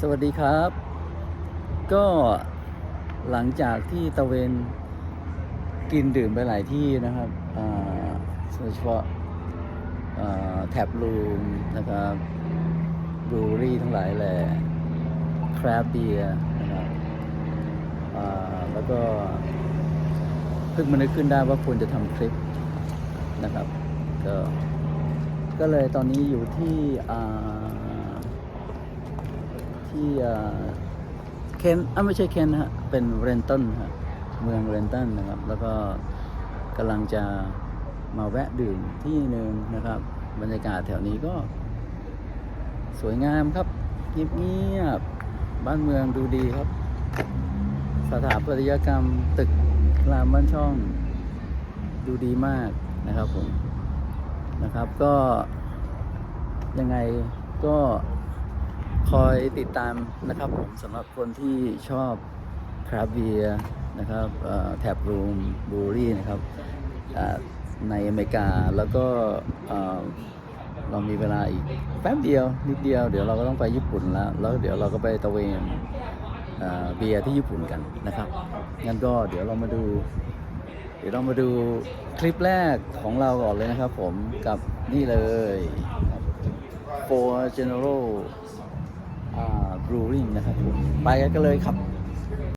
สวัสดีครับ ก็หลังจากที่ตะเวนกินดื่มไปหลายที่นะครับโดยเฉพาะแท็บลูมนะครับบรูรี่ทั้งหลายแหละคราฟเบียนะครับแล้วก็เพิ่งมานึกขึ้นได้ว่าควรจะทำคลิปนะครับ ก็ก็เลยตอนนี้อยู่ที่อ่า ที่เคนอะไม่ใช่เคนนะฮะ เป็นเรนตันฮะ เมืองเรนตันนะครับ แล้วก็กำลังจะมาแวะดื่มที่หนึ่งนะครับ บรรยากาศแถวนี้ก็ สวยงามครับเงียบๆบ้านเมืองดูดีครับ สถาปัตยกรรมตึกรามบ้านช่อง ดูดีมากนะครับผมนะครับก็ยังไงก็ คอยติดตามนะครับผมสำหรับคนที่ชอบคราฟเบียร์นะครับแท็บรูมบูรี่นะครับในอเมริกาแล้วก็เรามีเวลาอีกแป๊บเดียวนิดเดียวเดี๋ยวเราก็ต้องไปญี่ปุ่นแล้ว แล้วเดี๋ยวเราก็ไปตะเวนเบียร์ที่ญี่ปุ่นกันนะครับงั้นก็เดี๋ยวเรามาดู เดี๋ยวเรามาดูคลิปแรกของเราก่อนเลยนะครับผมกับนี่เลย For General บรูริงนะครับไปกันเลยครับ